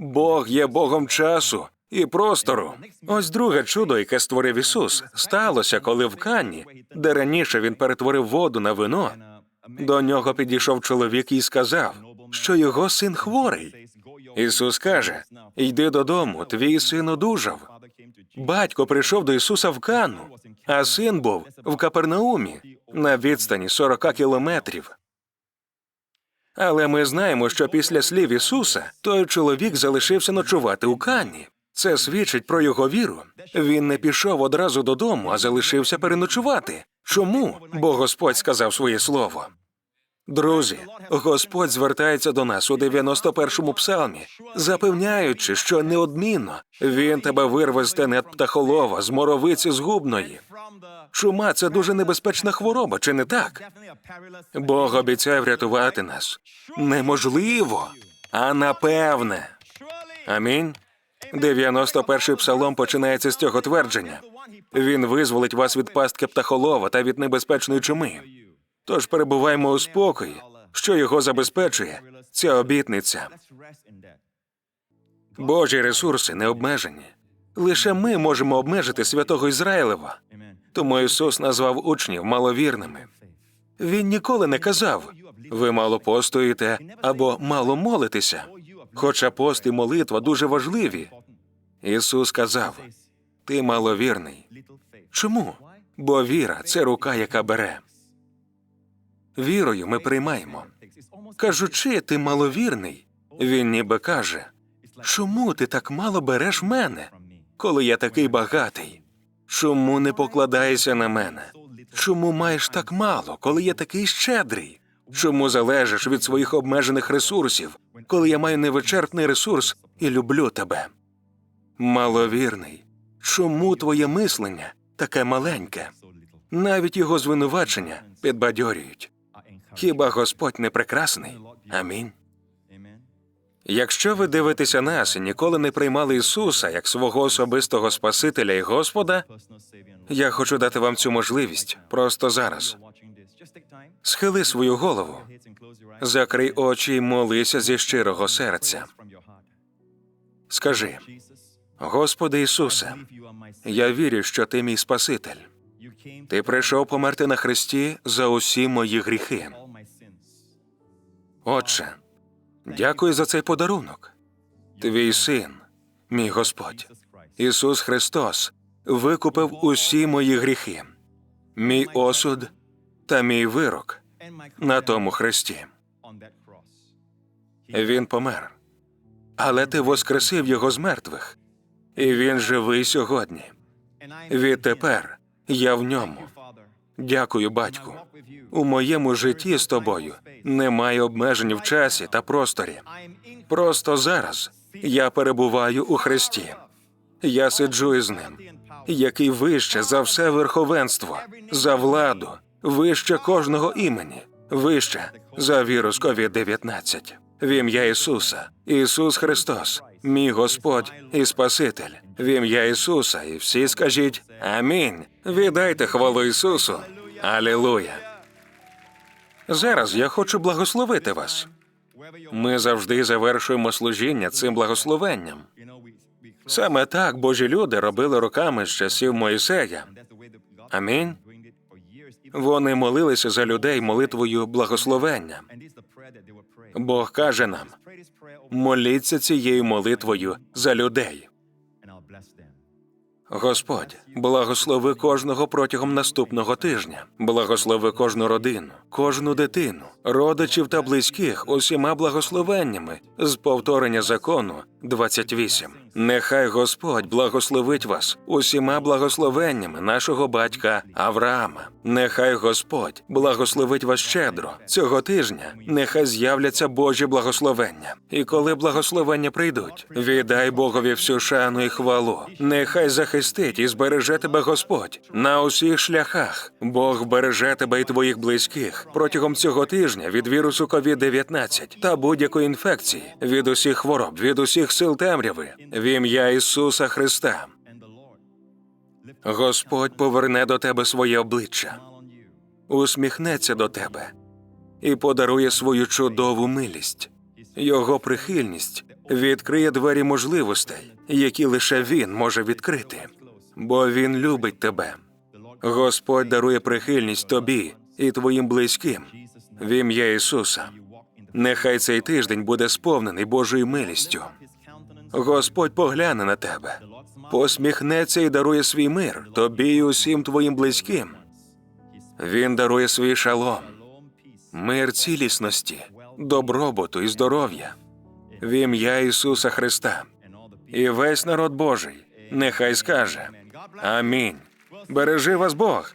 Бог є Богом часу і простору. Ось друге чудо, яке створив Ісус, сталося, коли в Канні, де раніше він перетворив воду на вино. До нього підійшов чоловік і сказав, що його син хворий. Ісус каже: Йди додому, твій син одужав. Батько прийшов до Ісуса в Канну, а син був в Капернаумі на відстані 40 кілометрів. Але ми знаємо, що після слів Ісуса той чоловік залишився ночувати у Канні. Це свідчить про його віру. Він не пішов одразу додому, а залишився переночувати. Чому? Бо Господь сказав своє слово. Друзі, Господь звертається до нас у 91-му псалмі, запевняючи, що неодмінно він тебе вирве з тенет птахолова, з моровиці згубної. Чума це дуже небезпечна хвороба, чи не так? Бог обіцяє врятувати нас. Неможливо, а напевне. Амінь. 91-й псалом починається з цього твердження. Він визволить вас від пастки птахолова та від небезпечної чуми. Тож перебуваємо у спокої, що його забезпечує ця обітниця. Божі ресурси не обмежені. Лише ми можемо обмежити святого Ізраїлева. Тому Ісус назвав учнів маловірними. Він ніколи не казав ви мало постоїте або мало молитеся. Хоча пост і молитва дуже важливі. Ісус сказав: Ти маловірний. Чому? Бо віра це рука, яка бере. Вірою ми приймаємо. Кажучи, ти маловірний, він ніби каже: Чому ти так мало береш мене, коли я такий багатий? Чому не покладаєшся на мене? Чому маєш так мало, коли я такий щедрий? Чому залежиш від своїх обмежених ресурсів, коли я маю невичерпний ресурс і люблю тебе? Маловірний. Чому твоє мислення таке маленьке? Навіть його звинувачення підбадьорюють. Хіба Господь не прекрасний? Амінь. Якщо ви дивитеся нас і ніколи не приймали Ісуса як свого особистого Спасителя і Господа, я хочу дати вам цю можливість просто зараз. Схили свою голову, закрий очі і молися зі щирого серця. Скажи, Господи Ісусе, я вірю, що Ти мій Спаситель. Ти прийшов померти на Христі за усі мої гріхи. Отче, дякую за цей подарунок. Твій син, мій Господь, Ісус Христос, викупив усі мої гріхи, мій осуд та мій вирок на тому хресті. Він помер, але ти воскресив його з мертвих, і він живий сьогодні. Відтепер я в ньому. Дякую, батьку. У моєму житті з тобою немає обмежень в часі та просторі. Просто зараз я перебуваю у Христі. Я сиджу із ним, який вище за все верховенство, за владу, вище кожного імені, вище за вірус COVID-19. В ім'я Ісуса, Ісус Христос, мій Господь і Спаситель. В ім'я Ісуса, і всі скажіть Амінь. Віддайте хвалу Ісусу. Алілуя. Зараз я хочу благословити вас. Ми завжди завершуємо служіння цим благословенням. Саме так Божі люди робили руками з часів Моїсея. Амінь. Вони молилися за людей молитвою благословення. Бог каже нам: моліться цією молитвою за людей. Господь, благослови кожного протягом наступного тижня, благослови кожну родину, кожну дитину, родичів та близьких усіма благословеннями з повторення закону 28. Нехай Господь благословить вас усіма благословеннями нашого батька Авраама. Нехай Господь благословить вас щедро цього тижня. Нехай з'являться Божі благословення. І коли благословення прийдуть, віддай Богові всю шану і хвалу. Нехай захистить і збереже тебе Господь на усіх шляхах. Бог береже тебе і твоїх близьких протягом цього тижня від вірусу COVID-19 та будь-якої інфекції, від усіх хвороб, від усіх сил темряви. В ім'я Ісуса Христа. Господь поверне до тебе своє обличчя, усміхнеться до тебе і подарує свою чудову милість. Його прихильність відкриє двері можливостей, які лише він може відкрити, бо він любить тебе. Господь дарує прихильність тобі і твоїм близьким в ім'я Ісуса. Нехай цей тиждень буде сповнений Божою милістю. Господь погляне на тебе, посміхнеться і дарує свій мир тобі і усім твоїм близьким. Він дарує свій шалом, мир цілісності, добробуту і здоров'я в ім'я Ісуса Христа. І весь народ Божий нехай скаже Амінь. Бережи вас Бог